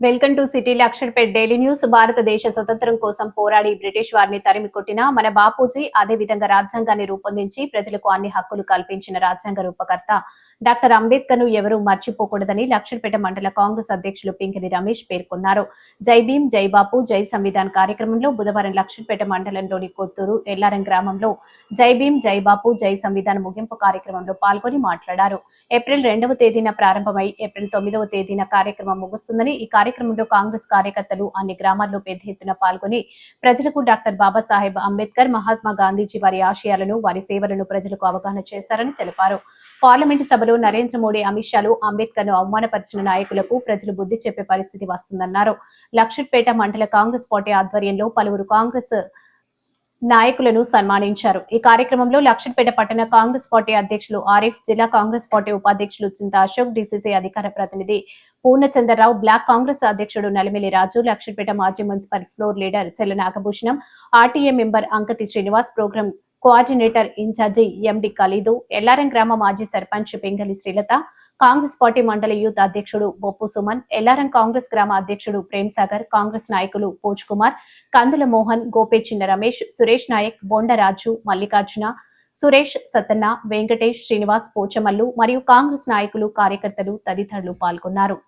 Welcome to city Luxettipet daily news. భారతదేశ స్వతంత్రం కోసం పోరాడి బ్రిటిష్ వారిని తరిమి కొట్టిన మన బాపూజీ అదే విధంగా రాజ్యాంగాన్ని రూపొందించి ప్రజలకు అన్ని హక్కులు కల్పించిన రాజ్యాంగ రూపకర్త డాక్టర్ అంబేద్కర్ను ఎవరూ మర్చిపోకూడదని లక్షర్పేట మండల కాంగ్రెస్ అధ్యక్షులు పింకిని రమేష్ పేర్కొన్నారు. జై భీం జై బాపు జై సంవిధాన్ కార్యక్రమంలో బుధవారం లక్షర్పేట మండలంలోని కొత్తూరు ఎల్లారం గ్రామంలో జై భీం జై బాపు జై సంవిధాన్ ముగింపు కార్యక్రమంలో పాల్గొని మాట్లాడారు. ఏప్రిల్ రెండవ తేదీన ప్రారంభమై ఏప్రిల్ తొమ్మిదవ తేదీన కార్యక్రమం ముగుస్తుందని ఈ కార్యక్రమంలో కాంగ్రెస్ కార్యకర్తలు అన్ని గ్రామాల్లో పెద్ద ఎత్తున పాల్గొని ప్రజలకు డాక్టర్ బాబాసాహెబ్ అంబేద్కర్ మహాత్మా గాంధీజీ వారి ఆశయాలను వారి సేవలను ప్రజలకు అవగాహన చేశారని తెలిపారు. పార్లమెంటు సభలో నరేంద్ర మోడీ అమిత్ షాలు అంబేద్కర్ను అవమానపరిచిన నాయకులకు ప్రజలు బుద్ధి చెప్పే పరిస్థితి వస్తుందన్నారు. లక్షట్పేట మండల కాంగ్రెస్ పార్టీ ఆధ్వర్యంలో పలువురు కాంగ్రెస్ నాయకులను సన్మానించారు. ఈ కార్యక్రమంలో లక్షట్పేట పట్టణ కాంగ్రెస్ పార్టీ అధ్యక్షులు ఆరిఫ్ జిల్లా కాంగ్రెస్ పార్టీ ఉపాధ్యక్షులు చింత అశోక్ డీసీసీ అధికార ప్రతినిధి పూర్ణచంద్రరావు బ్లాక్ కాంగ్రెస్ అధ్యక్షుడు నలిమిలి రాజు లక్షట్పేట మాజీ municipal floor leader Chella Nagabhushanam RTA member Ankathi Srinivas programme coordinator incharge MD Khalid Ellaram గ్రామ మాజీ సర్పంచ్ పింగలి శ్రీలత కాంగ్రెస్ పార్టీ మండలి యూత్ అధ్యక్షుడు బొప్పు సుమన్ ఎల్లారం కాంగ్రెస్ గ్రామ అధ్యక్షుడు ప్రేమ్ సాగర్ కాంగ్రెస్ నాయకులు పోజ్ కుమార్ కందుల మోహన్ గోపే చిన్న రమేష్ సురేష్ నాయక్ బొండరాజు మల్లికార్జున సురేష్ సత్తన్న వెంకటేష్ శ్రీనివాస్ పోచమల్లు మరియు కాంగ్రెస్ నాయకులు కార్యకర్తలు తదితరులు పాల్గొన్నారు.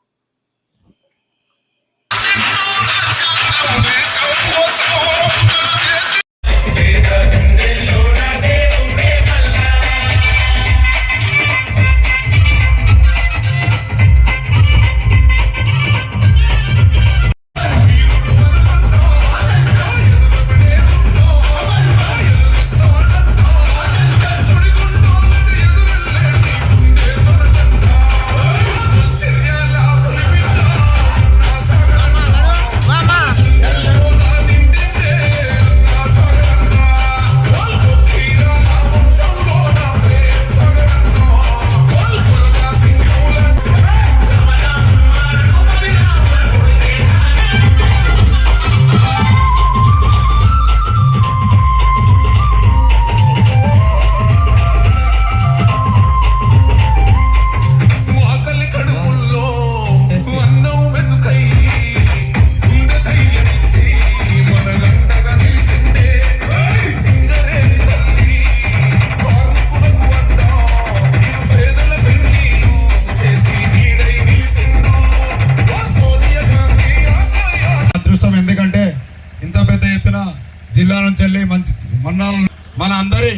ఎత్తున జిల్లా నుంచి వెళ్ళి మంచి మన్నాల మన అందరి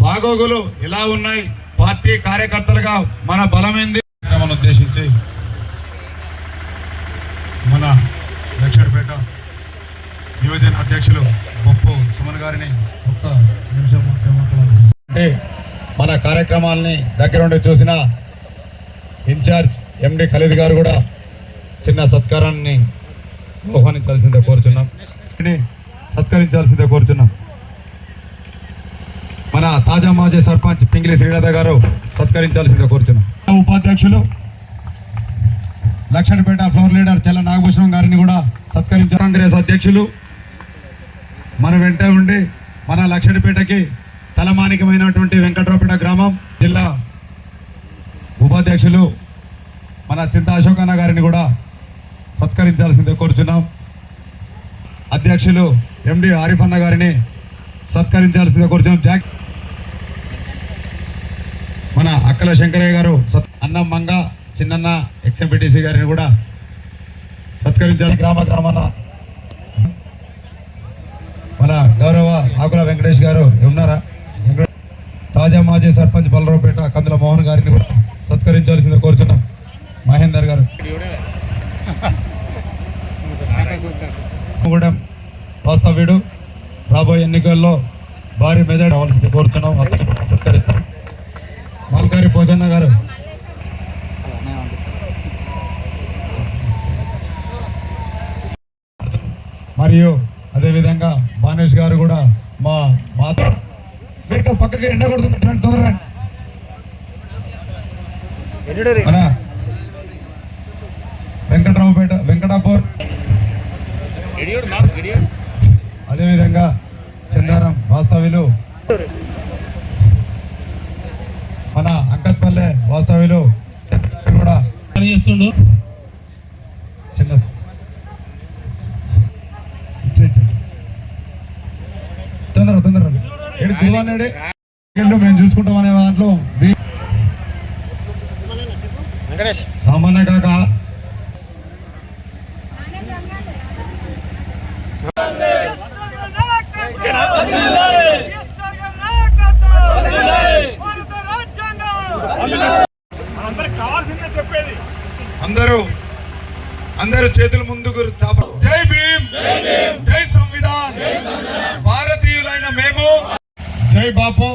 బాగోగులు ఎలా ఉన్నాయి? పార్టీ కార్యకర్తలుగా మన బలమైంది కార్యక్రమాన్ని ఉద్దేశించి మన లక్ష్మీపేట యువజన అధ్యక్షులు బొప్పు సుమన్ గారిని ఒక్క నిమిషం అంటే మన కార్యక్రమాలని దగ్గరుండి చూసిన ఇన్ఛార్జ్ ఎండి ఖలీద్ గారు కూడా చిన్న సత్కారాన్ని ఆహ్వానించాల్సిందే కోరుచున్నాం. సత్కరించాల్సిందే కోరుచున్నాం. మన తాజా మాజీ సర్పంచ్ పింగిలి శ్రీలత గారు సత్కరించాల్సిందే కోరుచున్నాం. ఉపాధ్యక్షులు లక్షణపేట ఫ్లోర్ లీడర్ చెల్ల నాగభూషణం గారిని కూడా సత్కరించారు కాంగ్రెస్ అధ్యక్షులు మన వెంట ఉండి మన లక్షణపేటకి తలమానికమైనటువంటి వెంకట్రావుపేట గ్రామం జిల్లా ఉపాధ్యక్షులు మన చింత అశోకన్న అన్న గారిని కూడా సత్కరించాల్సిందే కోరుచున్నాం. అధ్యక్షులు ఎండి ఆరిఫ్ అన్న గారిని సత్కరించాల్సిందే కోరుచున్నాం. జాక్ మన అక్కల శంకరయ్య గారు సత్ అన్న మంగ చిన్నన్న ఎక్స్ఎంపీటీసీ గారిని కూడా సత్కరించాలి. గ్రామ గ్రామాన మన గౌరవ ఆకుల వెంకటేష్ గారు ఉన్నారా తాజా మాజీ సర్పంచ్ బలరావుపేట కందుల మోహన్ గారిని కూడా సత్కరించాల్సిందే కోరుచున్నాం మహేందర్ గారు కూడా వాస్తవ్యుడు రాబోయే ఎన్నికల్లో భారీ మెజార్టీ రావాల్సింది కోరుతున్నాం. అతన్ని కూడా సత్కరిస్తాం. మల్కారి భోజన్న గారు. మరియు అదేవిధంగా బానేష్ గారు కూడా మా మాత మీరు పక్కకి ఎండ కొడుతుంది రండి, తొందరగా రండి. మన వెంకట్రావుపేట వెంకటాపూర్. అదేవిధంగా బంగారం వాస్తవ్యులు. మన అంకత్పల్లె వాస్తవ్యులు. కూడా చేస్తుండు. చిన్న తొందర తొందర మేము చూసుకుంటాం అనే దాంట్లో సామాన్య కాక బాపు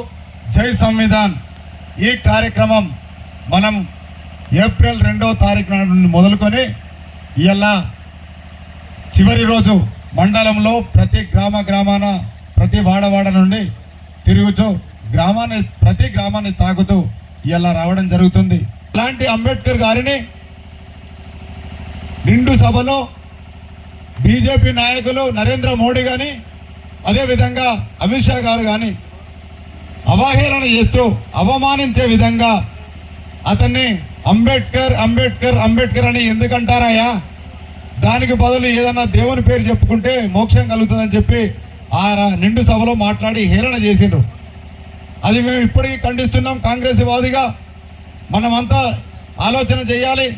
జై సంవిధాన్. ఈ కార్యక్రమం మనం ఏప్రిల్ రెండవ తారీఖు నుండి మొదలుకొని ఇలా చివరి రోజు మండలంలో ప్రతి గ్రామ గ్రామాన ప్రతి వాడవాడ నుండి తిరుగుతూ గ్రామాన్ని ప్రతి గ్రామాన్ని తాకుతూ ఇలా రావడం జరుగుతుంది. అలాంటి అంబేద్కర్ గారిని నిండు సభలో బీజేపీ నాయకులు నరేంద్ర మోడీ కానీ అదేవిధంగా అమిత్ షా గారు కానీ అవహేళన చేస్తూ అవమానించే విధంగా అతన్ని అంబేద్కర్ అంబేద్కర్ అంబేద్కర్ అని ఎందుకంటారాయా దానికి బదులు ఏదన్నా దేవుని పేరు చెప్పుకుంటే మోక్షం కలుగుతుందని చెప్పి ఆ నిండు సభలో మాట్లాడి హేళన చేసిండ్రు. అది మేము ఇప్పటికీ ఖండిస్తున్నాం కాంగ్రెస్ వాదిగా. మనమంతా ఆలోచన చేయాలి.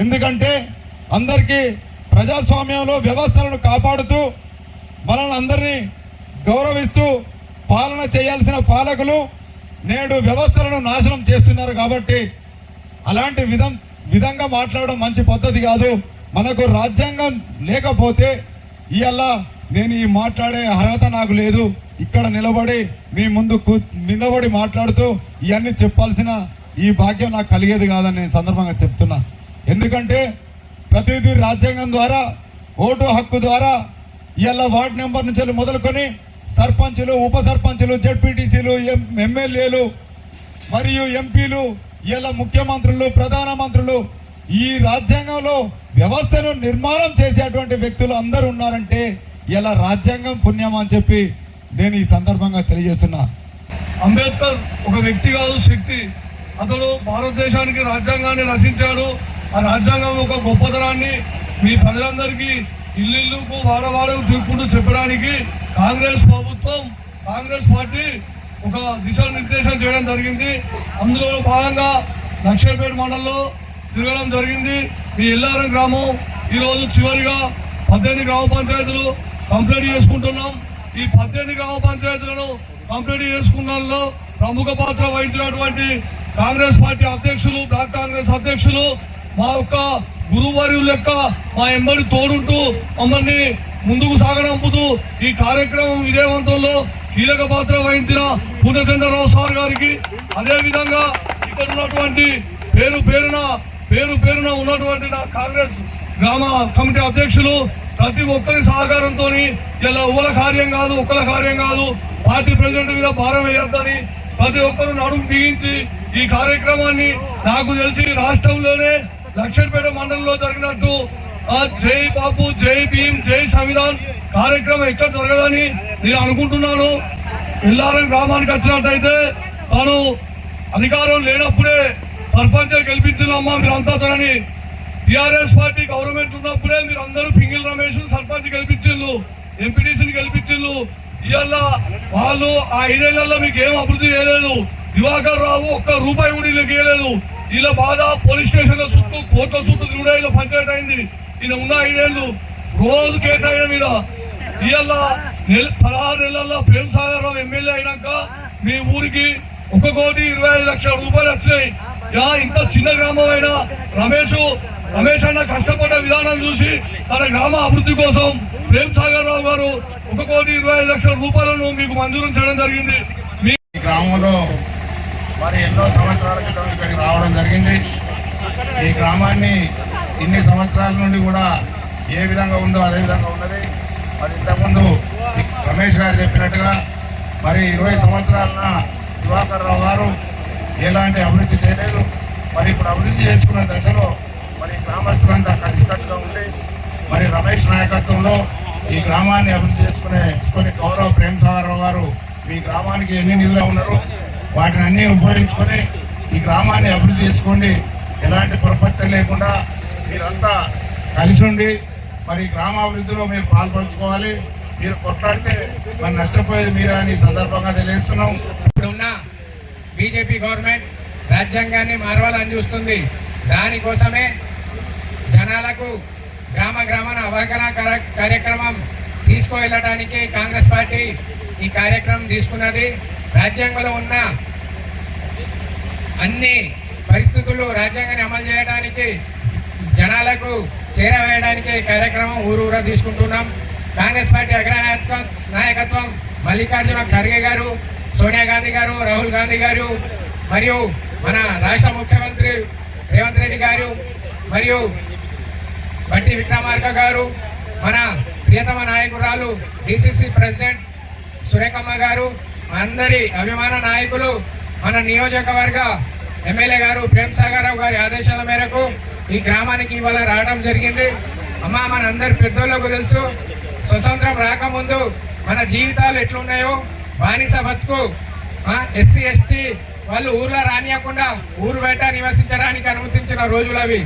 ఎందుకంటే అందరికీ ప్రజాస్వామ్యంలో వ్యవస్థలను కాపాడుతూ మనల్ని అందరినీ గౌరవిస్తూ పాలన చేయాల్సిన పాలకులు నేడు వ్యవస్థలను నాశనం చేస్తున్నారు కాబట్టి అలాంటి విధం విధంగా మాట్లాడడం మంచి పద్ధతి కాదు. మనకు రాజ్యాంగం లేకపోతే ఇవాళ నేను ఈ మాట్లాడే అర్హత నాకు లేదు. ఇక్కడ నిలబడి మీ ముందు నిలబడి మాట్లాడుతూ ఇవన్నీ చెప్పాల్సిన ఈ భాగ్యం నాకు కలిగేది కాదని నేను సందర్భంగా చెప్తున్నా. ఎందుకంటే ప్రతిదీ రాజ్యాంగం ద్వారా ఓటు హక్కు ద్వారా ఇవాళ వార్డు నెంబర్ నుంచి వెళ్ళి మొదలుకొని సర్పంచులు ఉప సర్పంచులు జడ్పీటీసీలు ఎం ఎమ్మెల్యేలు మరియు ఎంపీలు ఇలా ముఖ్యమంత్రులు ప్రధానమంత్రులు ఈ రాజ్యాంగంలో వ్యవస్థను నిర్మాణం చేసేటువంటి వ్యక్తులు అందరూ ఉన్నారంటే ఇలా రాజ్యాంగం పుణ్యం అని చెప్పి నేను ఈ సందర్భంగా తెలియజేస్తున్నా. అంబేద్కర్ ఒక వ్యక్తి కాదు శక్తి. అతడు భారతదేశానికి రాజ్యాంగాన్ని రచించాడు. ఆ రాజ్యాంగం ఒక గొప్పతనాన్ని మీ ప్రజలందరికీ ఇల్లుకు వారవాడకు తిరుగుకుంటూ చెప్పడానికి కాంగ్రెస్ ప్రభుత్వం కాంగ్రెస్ పార్టీ ఒక దిశానిర్దేశం చేయడం జరిగింది. అందులో భాగంగా లక్ష్మీపేట మండలంలో తిరగడం జరిగింది. మీ ఎల్లారం గ్రామం ఈరోజు చివరిగా పద్దెనిమిది గ్రామ పంచాయతీలు కంప్లీట్ చేసుకుంటున్నాం. ఈ పద్దెనిమిది గ్రామ పంచాయతీలను కంప్లీట్ చేసుకున్నలో ప్రముఖ పాత్ర వహించినటువంటి కాంగ్రెస్ పార్టీ అధ్యక్షులు బ్లాక్ కాంగ్రెస్ అధ్యక్షులు మా యొక్క గురువారి యొక్క మా ఎంబడి తోడుంటూ మమ్మల్ని ముందుకు సాగనంపుతూ ఈ కార్యక్రమం విజయవంతంలో కీలక పాత్ర వహించిన పూర్ణచంద్రరావు సార్ గారికి అదేవిధంగా ఇక్కడ ఉన్నటువంటి పేరు పేరున పేరు పేరున ఉన్నటువంటి నా కాంగ్రెస్ గ్రామ కమిటీ అధ్యక్షులు ప్రతి ఒక్కరి సహకారంతో ఇలా ఊల కార్యం కాదు ఒక్కల కార్యం కాదు పార్టీ ప్రెసిడెంట్ మీద భారం వేయొద్దని ప్రతి ఒక్కరు నడుము బిగించి ఈ కార్యక్రమాన్ని నాకు తెలిసి రాష్ట్రంలోనే లక్షపేట మండలంలో జరిగినట్టు ఆ జై బాబు జై భీమ్ జై సంవిధాన్ కార్యక్రమం ఎక్కడ జరగదని నేను అనుకుంటున్నాను. ఎల్లారం గ్రామానికి వచ్చినట్టయితే తాను అధికారం లేనప్పుడే సర్పంచ్ గెలిపించిందమ్మా మీరంతా తనని. టిఆర్ఎస్ పార్టీ గవర్నమెంట్ ఉన్నప్పుడే మీరు అందరూ పింగిల్ రమేష్ సర్పంచ్ గెలిపించిండ్రు ఎంపీటీసీని గెలిపించిండ్రు. ఇవాళ వాళ్ళు ఆ ఐదేళ్ళలో మీకు ఏం అభివృద్ధి చేయలేదు. దివాకర్ రావు ఒక్క రూపాయి కూడా వీళ్ళకి ఇవ్వలేదు వీళ్ళ బాధ పోలీస్ స్టేషన్ల చుట్టూ కోర్టుల చుట్టూ తిరుగుడే పంచాయతీ అయింది. ఈయన ఉన్న ఐదేళ్ళు రోజు కేసు అయిన మీద. ఇవాళ నెల పదహారు నెలల్లో ప్రేమ్ సాగర్ రావు ఎమ్మెల్యే అయినాక మీ ఊరికి ఒక కోటి ఇరవై ఐదు లక్షల రూపాయలు వచ్చినాయి. యా ఇంత చిన్న గ్రామం అయినా రమేష్ రమేష్ అన్న కష్టపడ్డ విధానం చూసి తన గ్రామ అభివృద్ధి కోసం ప్రేమ్ సాగర్ రావు గారు ఒక కోటి ఇరవై ఐదు లక్షల రూపాయలను మీకు మంజూరు చేయడం జరిగింది. మీ గ్రామంలో మరి ఎన్నో సంవత్సరాల క్రితం ఇక్కడికి రావడం జరిగింది. ఈ గ్రామాన్ని ఇన్ని సంవత్సరాల నుండి కూడా ఏ విధంగా ఉందో అదే విధంగా ఉన్నది. మరి ఇంతకుముందు రమేష్ గారు చెప్పినట్టుగా మరి ఇరవై సంవత్సరాల దివాకర్ రావు గారు ఎలాంటి అభివృద్ధి చేయలేదు. మరి ఇప్పుడు అభివృద్ధి చేసుకున్న దశలో మరి గ్రామస్తులంతా కలిసికట్టుగా ఉండి మరి రమేష్ నాయకత్వంలో ఈ గ్రామాన్ని అభివృద్ధి చేసుకునే చేసుకుని గౌరవ ప్రేమ్ సాగర్ రావు గారు మీ గ్రామానికి ఎన్ని నిధులు ఉన్నారు వాటిని అన్నీ ఉపయోగించుకొని ఈ గ్రామాన్ని అభివృద్ధి చేసుకోండి. ఎలాంటి పొరపచ్చలు లేకుండా మీరంతా కలిసి ఉండి మరి గ్రామాభివృద్ధిలో మీరు పాల్పంచుకోవాలి. మీరు కొట్లాడితే మరి నష్టపోయేది మీరా అని సందర్భంగా తెలియజేస్తున్నాం. ఇప్పుడున్న బీజేపీ గవర్నమెంట్ రాజ్యాంగాన్ని మార్వాలని చూస్తుంది. దానికోసమే జనాలకు గ్రామ గ్రామాన అవగాహన కార్యక్రమం తీసుకువెళ్ళడానికి కాంగ్రెస్ పార్టీ ఈ కార్యక్రమం తీసుకున్నది. రాజ్యాంగంలో ఉన్న అన్ని పరిస్థితులు రాజ్యాంగాన్ని అమలు చేయడానికి జనాలకు చేరవేయడానికి ఈ కార్యక్రమం ఊరూరా తీసుకుంటున్నాం. కాంగ్రెస్ పార్టీ అగ్రనాయకత్వం నాయకత్వం మల్లికార్జున ఖర్గే గారు సోనియా గాంధీ గారు రాహుల్ గాంధీ గారు మరియు మన రాష్ట్ర ముఖ్యమంత్రి రేవంత్ రెడ్డి గారు మరియు బట్టి విక్రమార్క గారు మన ప్రియతమ నాయకురాలు డిసిసి ప్రెసిడెంట్ సురేఖమ్మ గారు అందరి అభిమాన నాయకులు మన నియోజకవర్గ ఎమ్మెల్యే గారు ప్రేమ్ సాగారావు గారి ఆదేశాల మేరకు ఈ గ్రామానికి ఇవాళ రావడం జరిగింది. అమ్మ మన అందరి పెద్దోళ్ళకు తెలుసు స్వతంత్రం రాకముందు మన జీవితాలు ఎట్లున్నాయో బానిస బతుకు ఎస్సీ ఎస్టీ వాళ్ళు ఊర్లో రానియకుండా ఊరు బయట నివసించడానికి అనుమతించిన రోజులు అవి.